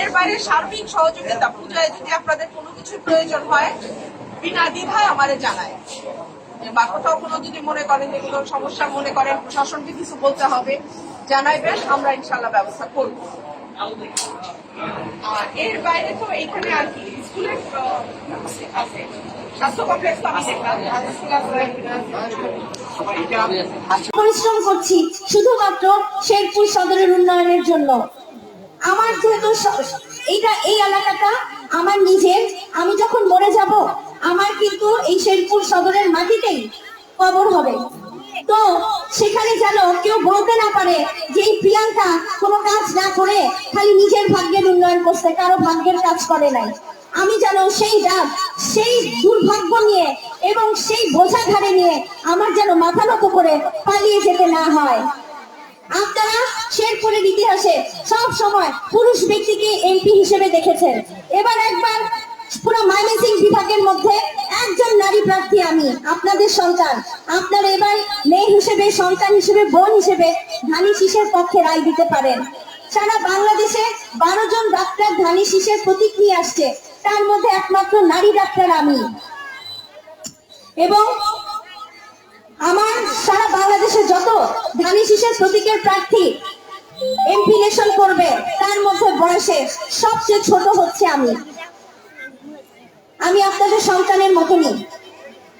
এর বাইরে সার্বিক সহযোগিতা পূজায় যদি আপনাদের কোনো কিছু প্রয়োজন হয়, বিনা দ্বিধায় আমাদের জানায়। বা কোথাও কোনো যদি মনে করেন যে সমস্যা মনে করেন, প্রশাসনকে কিছু বলতে হবে জানাইবেন আমরা ইনশাল্লাহ ব্যবস্থা করব। এর বাইরে তো এখানে আর কি, স্কুলের আছে। স্বাস্থ্য কমপ্লেক্স তো আমি দেখলাম। পরিশ্রম করছি শুধুমাত্র শেরপুর সদরের উন্নয়নের জন্য। আমার যেহেতু এইটা, এই এলাকাটা আমার নিজের, আমি যখন মরে যাব, আমার কিন্তু এই শেরপুর সদরের মাটিতেই কবর হবে। তো সেখানে যেন কেউ বলতে না পারে যে এই প্রিয়াঙ্কা কোনো কাজ না করে খালি নিজের ভাগ্যের উন্নয়ন করছে, কারও ভাগ্যের কাজ করে নাই। আমি যেন সেই ডাক সেই দুর্ভাগ্য নিয়ে এবং সেই বোঝা ঘাড়ে নিয়ে আমার যেন মাথা নত করে পালিয়ে যেতে না হয়। আপনারা শেরপুরের ইতিহাসে সব সময় পুরুষ ব্যক্তিকে এমপি হিসেবে দেখেছেন। এবার একবার পুরো ময়মনসিংহ বিভাগের মধ্যে একজন নারী প্রার্থী আমি, আপনাদের সন্তান। আপনারা এবার মেয়ে হিসেবে, সন্তান হিসেবে, বোন হিসেবে ধানি শীষের পক্ষে রায় দিতে পারেন। সারা বাংলাদেশে বারো জন ডাক্তার ধানি শীষের প্রতীক নিয়ে আসছে। তার মধ্যে একমাত্র নারী ডাক্তার আমি। এবং আমার সারা বাংলাদেশে যত ধানি শীষের প্রতীকের প্রার্থী এমপি ইলেকশন করবে, তার মধ্যে বয়সে সবচেয়ে ছোট হচ্ছে আমি। আমি আপনাদের সন্তানের মতনই।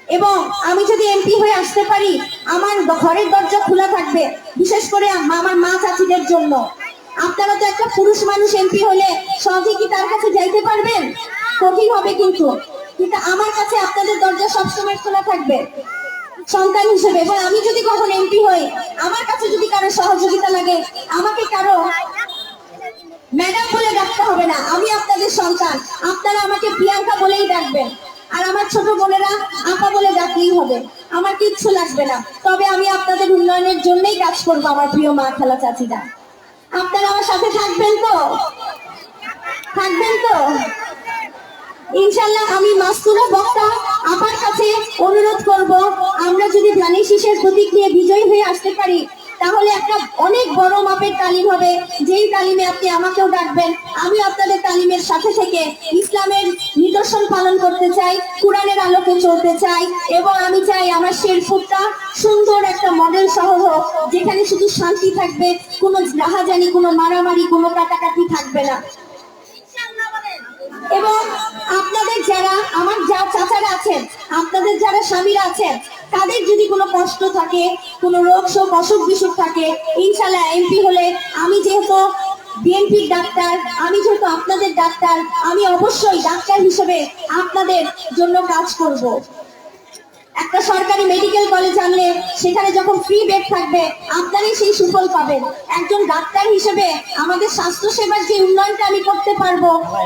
এবং আমি যদি এমপি হয়ে আসতে পারি, আমার ঘরের দরজা খোলা থাকবে, বিশেষ করে আমার মা চাচিদের জন্য। আপনারা তো একটা পুরুষ মানুষ এমপি হলে সহজে কি তার কাছে যাইতে পারবেন? কঠিন হবে কিন্তু। কিন্তু আমার কাছে আপনাদের দরজা সবসময় খোলা থাকবে। সন্তান হিসেবে এবং আমি যদি কখন এমপি হই, আমার কাছে যদি কারও সহযোগিতা লাগে, আমাকে কারও ম্যাডাম বলে ডাকতে হবে না, আমি আপনাদের সন্তান। আপনারা আমাকে প্রিয়াঙ্কা বলেই ডাকবেন। আর আমার ছোট বোনেরা আপা বলে ডাকলেই হবে। আমার কিচ্ছু লাগবে না। তবে আমি আপনাদের উন্নয়নের জন্যই কাজ করব, আমার প্রিয় মা খালা চাচিরা আপনারা আমার সাথে থাকবেন তো? থাকবেন তো? ইনশাল্লাহ আমি মাস্তুরা বক্তা আমার কাছে অনুরোধ করব, আমরা যদি ধানি শীষের প্রতীক নিয়ে বিজয়ী হয়ে আসতে পারি, তাহলে একটা অনেক বড় মাপের তালিম হবে। যেই তালিমে আপনি আমাকেও ডাকবেন আমি আপনাদের তালিমের সাথে থেকে ইসলামের নিদর্শন পালন করতে চাই, কোরআনের আলোকে চলতে চাই, এবং আমি চাই আমার শেরপুরটা সুন্দর একটা মডেল শহর হোক, যেখানে শুধু শান্তি থাকবে, কোনো রাহাজানি, কোনো মারামারি, কোনো কাটাকাটি থাকবে না। এবং আপনাদের যারা, আমার যা চাচারা আছেন, আপনাদের যারা স্বামীরা আছেন, তাদের যদি কোনো কষ্ট থাকে, কোনো রোগ শোক, অসুখ বিসুখ থাকে, ইনশাল্লাহ এমপি হলে আমি যেহেতু বিএনপির ডাক্তার, আমি যেহেতু আপনাদের ডাক্তার, আমি অবশ্যই ডাক্তার হিসেবে আপনাদের জন্য কাজ করব। একটা সরকারি মেডিকেল কলেজ আনলে সেখানে যখন ফ্রি বেড থাকবে, আপনারই সেই সুফল পাবেন। একজন ডাক্তার হিসেবে আমাদের স্বাস্থ্য সেবার যে উন্নয়নটা আমি করতে পারব,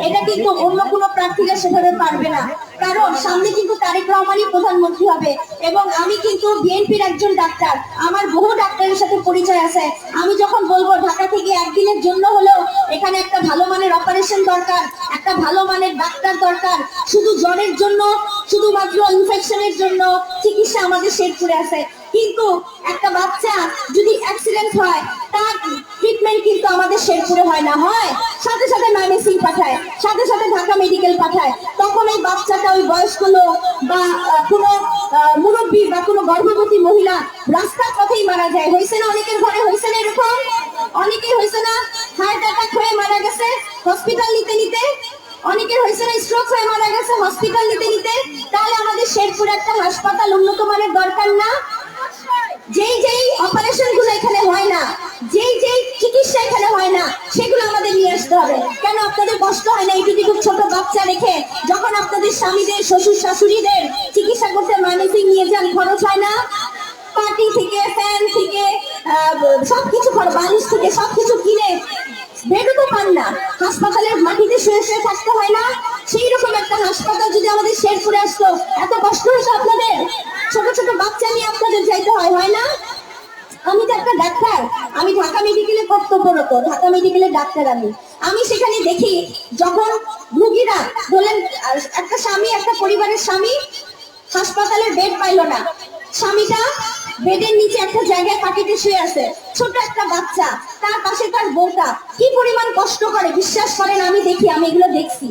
এটা কিন্তু অন্য কোনো প্রার্থীরা সেভাবে পারবে না। কারণ সামনে কিন্তু তারেক রহমানই প্রধানমন্ত্রী হবে এবং আমি কিন্তু বিএনপির একজন ডাক্তার। আমার বহু ডাক্তারের সাথে পরিচয় আছে। আমি যখন বলব ঢাকা থেকে একদিনের জন্য হলেও এখানে একটা ভালো মানের অপারেশন দরকার একটা ভালো মানের ডাক্তার দরকার। শুধু জ্বরের জন্য, শুধুমাত্র ইনফেকশনের জন্য চিকিৎসা আমাদের শেরপুরে আছে। কিন্তু একটা বাচ্চা যদি অ্যাক্সিডেন্ট হয়, তার ট্রিটমেন্ট কিন্তু আমাদের শেরপুরে হয় না। হয়, সাথে সাথে ময়মনসিং পাঠায়, সাথে সাথে ঢাকা মেডিকেল পাঠায়। তখন ওই বাচ্চাটা ওই বয়স্ক লোক বা কোনো মুরব্বী বা কোনো গর্ভবতী মহিলা রাস্তার পথেই মারা যায়। হয়েছে না অনেকের ঘরে? হয়েছে না এরকম? অনেকেই হয়েছে না? হার্ট অ্যাটাক হয়ে মারা গেছে? হসপিটাল নিতে নিতে অনেকের হয়েছে না স্ট্রোক হয়ে মারা গেছে হসপিটাল নিতে নিতে। তাহলে আমাদের শেরপুর একটা হাসপাতাল, উন্নত মানের দরকার না। যেই যেই অপারেশনগুলো এখানে হয় না, যেই যেই চিকিৎসা এখানে হয় না, সেগুলো আমাদের নিয়ে আসতে হবে। কেন আপনাদের কষ্ট হয় না, এইটুকু ছোট বাচ্চা রেখে যখন আপনাদের স্বামীদের, শ্বশুর শাশুড়িদের চিকিৎসা করতে ময়মনসিং নিয়ে যান খরচ হয় না? পার্টি থেকে ফ্যান থেকে সবকিছু খরচ, বালিশ থেকে সবকিছু কিনে বেডও তো পান না। হাসপাতালের মাটিতে শুয়ে হয় না। সেই রকম একটা হাসপাতাল যদি আমাদের শেরপুরে আসতো, এত কষ্ট হতো আপনাদের? ছোট ছোট বাচ্চা নিয়ে আপনাদের যাইতে হয় হয় না? আমি তো একটা ডাক্তার। আমি ঢাকা মেডিকেলে কর্তব্যরত, ঢাকা মেডিকেলের ডাক্তার আমি। আমি সেখানে দেখি, যখন রুগীরা বলেন একটা স্বামী, একটা পরিবারের স্বামী, হাসপাতালের বেড পাইলো না। স্বামীটা বেডের নিচে একটা জায়গায় পাখিতে শুয়ে আছে। ছোট একটা বাচ্চা, তার পাশে তার বউটা। কি পরিমাণ কষ্ট করে, বিশ্বাস করেন, আমি দেখি, আমি এগুলো দেখছি।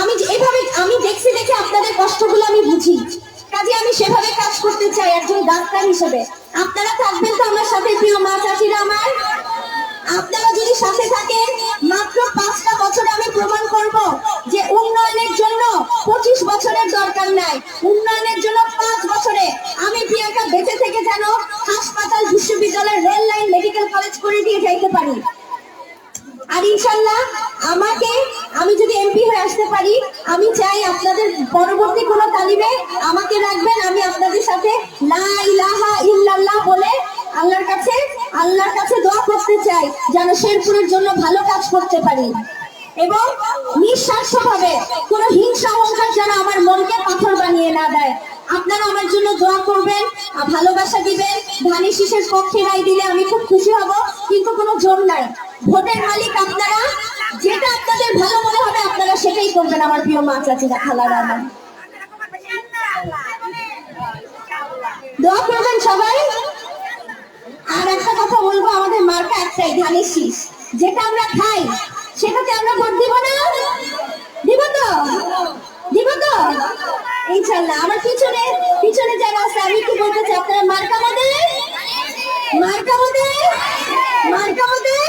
আমি এভাবে আমি দেখছি দেখে আপনাদের কষ্টগুলো আমি বুঝি। কাজে আমি সেভাবে কাজ করতে চাই একজন ডাক্তার হিসেবে। আপনারা থাকবেন তো আমার সাথে, প্রিয় মা চাচিরা আমার? আপনারা যদি সাথে থাকেন মাত্র পাঁচটা বছরে আমি প্রমাণ করব যে উন্নয়নের জন্য পঁচিশ বছরের দরকার নাই উন্নয়নের জন্য পাঁচ বছরে আমি প্রিয়াঙ্কা বেঁচে থেকে যেন হাসপাতাল বিশ্ববিদ্যালয় রেল লাইন মেডিকেল কলেজ করে দিয়ে যাইতে পারি আর ইনশাল্লাহ আমাকে, আমি যদি এমপি হয়ে আসতে পারি, আমি চাই আপনাদের পরবর্তী কোনো তালিমে আমাকে রাখবেন। আমি আপনাদের সাথে লা ইলাহা ইল্লাল্লাহ বলে আল্লাহর কাছে আল্লাহর কাছে দোয়া করতে চাই, যেন শেরপুরের জন্য ভালো কাজ করতে পারি। এবং নিঃস্বার্থভাবে কোনো হিংসা অহংকার যেন আমার মনকে পাথর বানিয়ে না দেয়। আপনারা আমার জন্য দোয়া করবেন, ভালোবাসা দিবেন ধানি শীষের পক্ষে রায় দিলে আমি খুব খুশি হব, কিন্তু কোনো জোর নাই। ভোটের মালিক আপনারা, যেটা আপনাদের ভালো মনে হবে আপনারা সেটাই করবেন, আমার প্রিয় মা চাচিরা খালারা আমার দোয়া করবেন সবাই। আর একটা কথা বলব, আমাদের মার্কা একটাই, ধানের শীষ। যেটা আমরা খাই সেটাতে আমরা ভোট দিব না দিব তো দিব তো ইনশাল্লাহ আমার পিছনে পিছনে যারা আছে আমি কি বলতে চাই আপনারা মার্কা আমাদের মার্কা আমাদের মার্কা আমাদের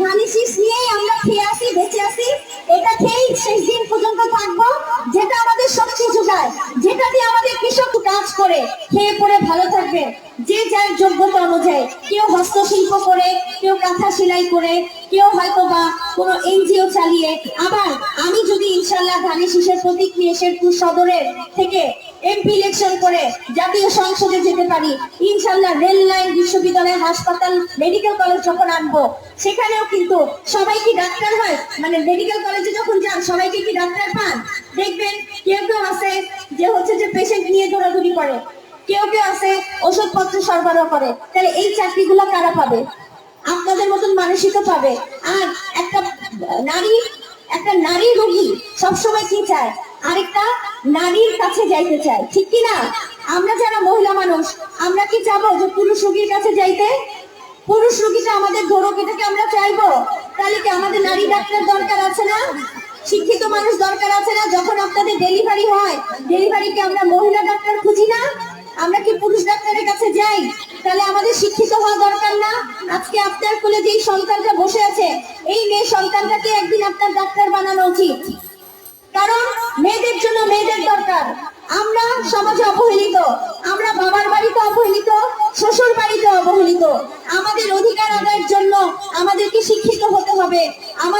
ধানের শীষ নিয়েই আমরা খেয়ে আসি, বেঁচে আসি, এটা খেয়েই শেষ দিন পর্যন্ত থাকব, যেটা আমাদের শক্তি যোগায় যেটা দিয়ে আমাদের কৃষক কাজ করে, খেয়ে পরে ভালো থাকবে, যে যার যোগ্যতা অনুযায়ী, কেউ হস্তশিল্প করে, কেউ কাঁথা সেলাই করে, কেউ হয়তো বা কোনো এনজিও চালিয়ে, আবার আমি যদি ইনশাল্লাহ ধানের শীষের প্রতীক নিয়ে শেরপুর সদরের থেকে এমপি ইলেকশন করে জাতীয় সংসদে যেতে পারি। ইনশাল্লাহ রেল লাইন বিশ্ববিদ্যালয় হাসপাতাল মেডিকেল কলেজ যখন আনব, সেখানেও কিন্তু সবাই কি ডাক্তার হয়? মানে মেডিকেল কলেজে যখন যান, সবাইকে কি ডাক্তার পান? দেখবেন কেউ কেউ আছে যে হচ্ছে যে পেশেন্ট নিয়ে দৌড়াদৌড়ি করে। কেউ কেউ আছে ওষুধপত্র সরবরাহ করে। তাহলে এই চাকরিগুলো কারা পাবে? আপনাদের মতন মানসিকও পাবে। আর একটা নারী একটা নারী রোগী সবসময় কি চায়? আরেকটা নারীর কাছে যাইতে চাই, ঠিক কি না আমরা যারা মহিলা মানুষ, আমরা কি চাবো যে পুরুষ রোগীর কাছে যাইতে? পুরুষ রোগীটা আমাদের গৌরব এটাকে আমরা চাইব? তাহলে কি আমাদের নারী ডাক্তার দরকার আছে না? শিক্ষিত মানুষ দরকার আছে না? যখন আপনাদের ডেলিভারি হয়, ডেলিভারিকে আমরা মহিলা ডাক্তার খুঁজি না? আমরা কি পুরুষ ডাক্তারের কাছে যাই? তাহলে আমাদের শিক্ষিত হওয়া দরকার না? আজকে আপনার কোলে যেই সন্তানটা বসে আছে, এই মেয়ে সন্তানটাকে একদিন আপনার ডাক্তার বানানো উচিত। কারণ মেয়েদের জন্য মেয়েদের দরকার। আমরা সমাজে অবহেলিত, আমরা বাবার বাড়িতে অবহেলিত, শ্বশুর বাড়িতে অবহেলিত। আমাদের অধিকার আদায়ের জন্য আমাদেরকে শিক্ষিত হতে হবে। আমাদের